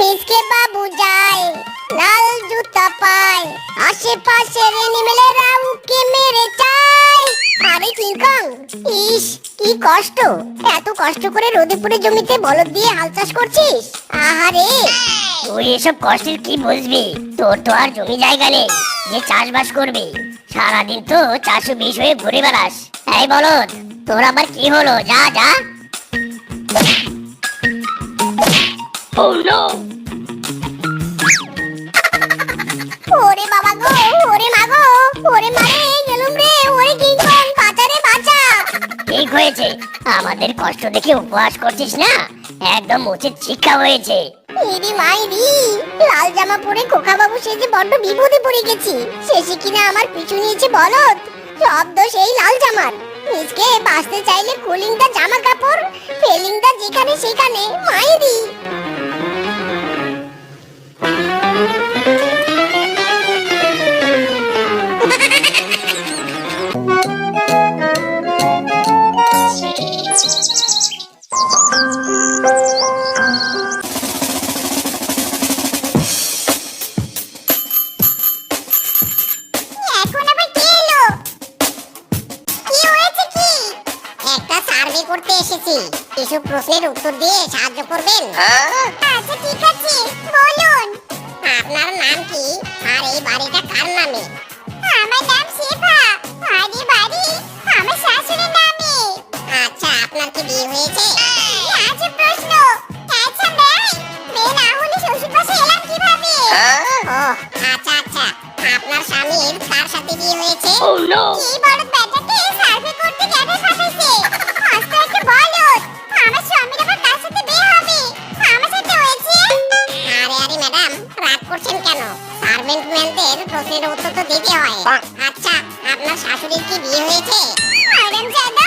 মিসকে বাবু যায়, লাল জুতা পায়। আশেপাশের মেরে চায়। আরে কিংকং ইস, কি কষ্ট। এত কষ্ট করে রোদে জমিতে বলদ দিয়ে হাল চাষ করছিস? আহারে! তুই এসব কষ্টের কি বুঝবি? তোর তো আর জমি জায়গা নেই, যে চাষবাস করবি। সারাদিন তো চারশো বিশ হয়ে ঘুরে বেড়াস। এই বলদ, তোর আবার কি হলো? যা যা। Oh no! হয়েছে। আমাদের কষ্ট দেখে উপহাস করছিস না? একদম উচিত শিক্ষা হয়েছে। ইরি মাইরি লাল জামা পরে খোকা বাবু সেজে বড্ড বিপদে পড়ে গেছি। শেষে কিনা আমার পিছু নিয়েছে বলদ? সব দোষ এই লাল জামার। নিজকে বাঁচতে চাইলে কুলিং দা জামা কাপড় ফেলিং দা যেখানে সেখানে মাইরি করতে এসেছি। কিছু প্রশ্নের উত্তর দিয়ে সাহায্য করবেন? আচ্ছা ঠিক আছে বলুন। আপনার নাম কি? আর এই বাড়িটা কার নামে? আমার নাম শেফা। আর এই বাড়ি আমার শাশুড়ির নামে আচ্ছা আপনার কি বিয়ে হয়েছে? আচ্ছা প্রশ্ন। আচ্ছা ভাই মেয়ে না হলে শ্বশুর পাশে এলাম কীভাবে? ও আচ্ছা আচ্ছা আপনার স্বামীর কার সাথে বিয়ে হয়েছে? Oh no! এই বলদ বেটাকে সার্ভে করতে কেন পাঠাইছে আস্তে আস্তে বলদ আমার স্বামীর আবার কার সাথে বিয়ে হবে? আমার সাথে হয়েছে? আরে আরে ম্যাডাম রাগ করছেন কেন? সার্ভেন্ট ম্যানদের প্রশ্নের উত্তর তো দিতে হয়। আচ্ছা আপনার শাশুড়ির কি বিয়ে হয়েছে? ম্যাডাম জাদা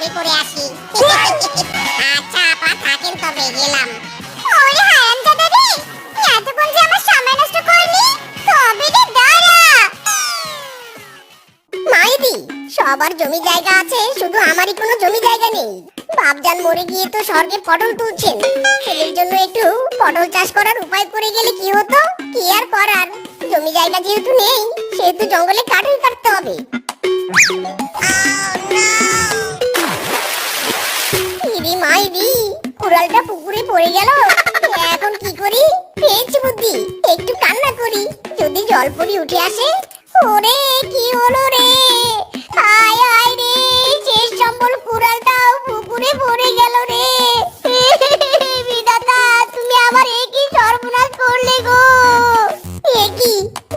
সার্ভে করে আসি। আচ্ছা আপা থাকেন তবে গেলাম। ওরে হারামজাদা রে এতক্ষণ যে আমার সময় নষ্ট করলি তবে রে দাঁড়া। মাইদি সবার জমি জায়গা আছে শুধু আমারই কোনো জমি জায়গা নেই। বাপজান মরে গিয়ে তো স্বর্গে পটল তুলছেন। ছেলের জন্য একটু পটল চাষ করার উপায় করে গেলে কি হতো? কি আর করার? জমি জায়গা যেহেতু নেই সেহেতু জঙ্গলে কাঠই কাটতে হবে। ইরি কুড়ালটা পুকুরে পড়ে গেল। এখন কি করি? পেয়েছি বুদ্ধি। একটু কান্না করি। যদি জল পরি উঠে আসে, ওরে কি হলো রে? তুমি আমার একই সর্বনাশ করলে গো।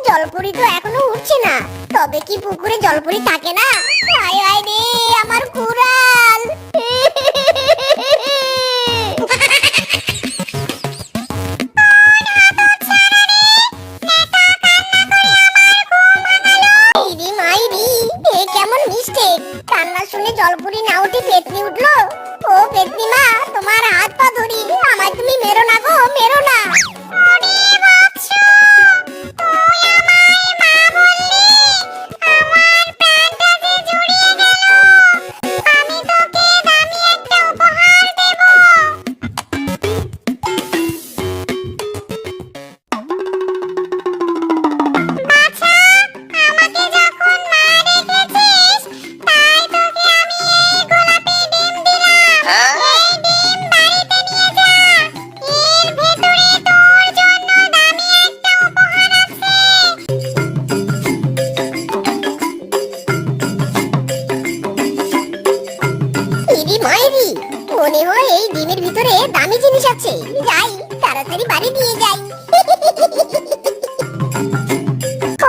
জলপরি তো এখনও উঠছে না। তবে কি পুকুরে জলপুরি থাকে না? আয় আয় রে শুনে জলপুরি না উঠে পেতনি উঠল। ও পেতনি মা, তোমার হাত পা ধরি আমায় তুমি মেরো না গো, মেরো না। তাড়াতাড়ি বাড়ি দিয়ে যাই।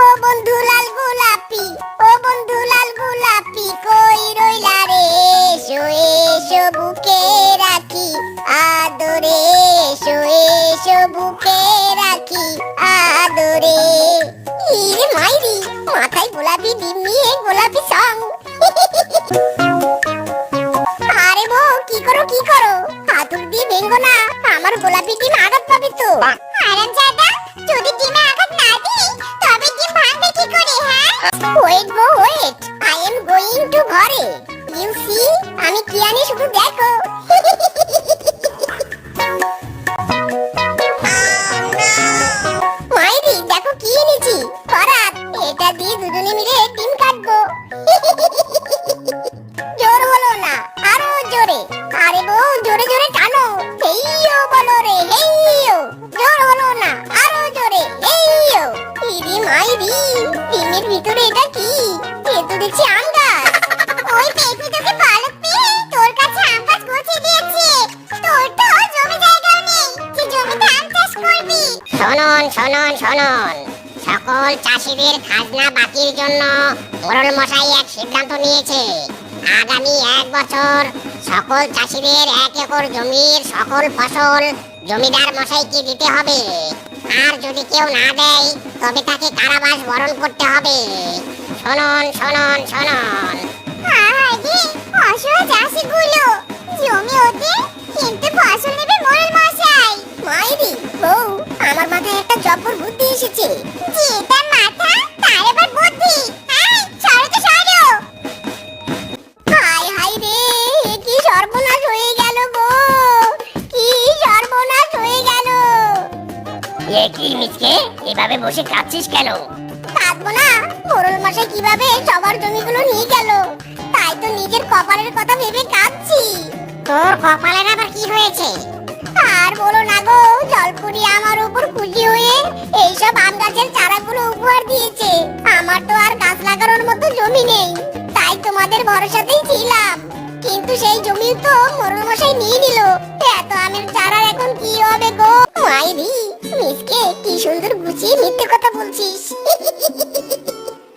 ও বন্ধু লাল গোলাপি ও বন্ধু লাল গোলাপি কই রইলা রে? এসো এসো বুকে রাখি আদরে এসো এসো বুকে রাখি আদরে। ইরে মাইরি মাথায় গোলাপি ডিম নিয়ে গোলাপি সং। ওয়েট বউ wait I am going to ঘরে ইউ সি আমি কি আনি শুধু দেখো। শুনুন শুনুন। সকল চাষিদের খাজনা বাকির জন্য মোরল মশাই এক সিদ্ধান্ত নিয়েছে। আগামী এক বছর সকল চাষিদের এক একর জমির সকল ফসল জমিদার মশাইকে দিতে হবে। আর যদি কেউ না দেয়, তবে তাকে কারাবাস বরণ করতে হবে। শুনুন শুনুন শুনুন। আরে চাষিগুলো। জমি ওতে কিন্তু ফসল নেবে মোড়ল মশাই। মাইরি, বউ। জব্বর বুদ্ধি এসেছে। যেটা মাথা তার আবার বুদ্ধি। আয় সরো তো সরো রে কি সর্বনাশ হয়ে গেল গো। কি সর্বনাশ হয়ে গেল। এ কি মিসকে এভাবে বসে কাঁদছিস কেন? কাঁদবো না। মোরল মশাই কীভাবে সবার জমিগুলো নিয়ে গেল? তাই তো নিজের কপালের কথা ভেবে কাঁদছি। তোর কপালের আবার কি হয়েছে? আর বলো না গো জলপুরি আমার উপর খুশি হয়ে এইসব আম গাছের চারাগুলো উপহার দিয়েছে। আমার তো আর গাছ লাগানোর মতো জমি নেই, তাই তোমাদের ভরসাতেই ছিলাম। কিন্তু সেই জমি তো মোরল নিয়ে নিল। এত আমের চারার এখন কি হবে গো? মাইরি, মিসকে, কি সুন্দর গুছিয়ে মিথ্যে কথা বলছিস।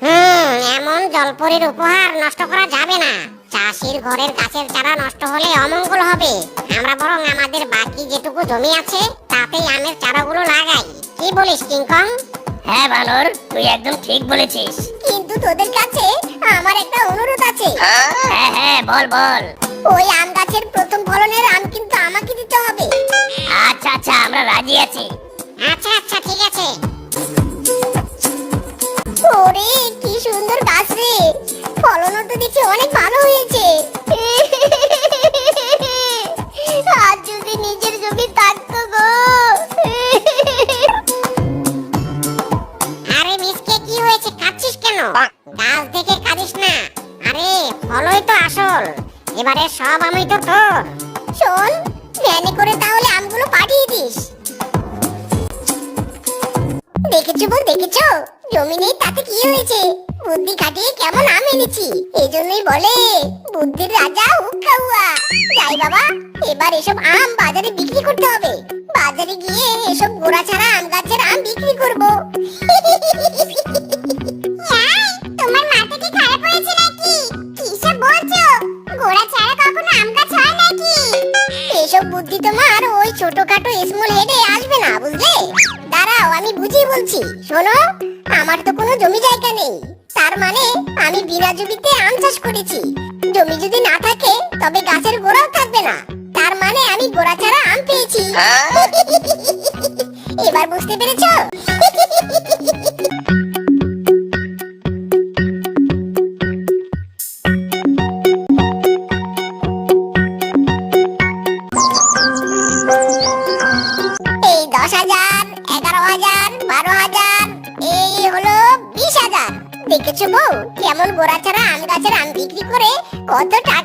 হুম, এমন জলপরির উপহার নষ্ট করা যাবে না। চাষির ঘরের গাছের চারা নষ্ট হলে অমঙ্গল হবে। আমরা বরং আমাদের বাকি যেটুকু জমি আছে তাতেই আমের চারাগুলো লাগাই। কি বলিস কিংকং হ্যাঁ বানর তুই একদম ঠিক বলেছিস। কিন্তু তোদের কাছে আমার একটা অনুরোধ আছে। হ্যাঁ হ্যাঁ বল বল। ওই আম গাছের প্রথম ফলনের আম কিন্তু আমাকে দিতে হবে। আচ্ছা আচ্ছা আমরা রাজি আছি। আরে মিসকে, কি হয়েছে? কাঁদছিস কেন? গাছ থেকে কাঁদিস না। আরে, ফলই তো আসল। এবারে সব আমি তো তোর। দেখেছ বল দেখেছ? জমি নেই তাতে কি হয়েছে? বুদ্ধি খাটিয়ে কেমন আম এনেছি? এই জন্যই বলে বুদ্ধির রাজা হুক্কা হুয়া। যাই বাবা এবার এসব আম বাজারে বিক্রি করতে হবে। বাজারে গিয়ে এসব গোড়া ছাড়া আম গাছের আম বিক্রি করব। তোমার মাথা কি খারাপ হয়েছে নাকি? কিসব বলছো? গোড়া ছাড়া কখনো আম গাছ হয় নাকি? এসব বুদ্ধি তোমার ওই ছোটখাটো স্মল শোনো আমার তো কোনো জমি জায়গা নেই। তার মানে আমি বিনা জমিতে আম চাষ করেছি। জমি যদি না থাকে তবে গাছের গোড়াও থাকবে না। তার মানে আমি গোড়া ছাড়া আম পেয়েছি। এবার বুঝতে পেরেছ? কেমন গোড়া ছাড়া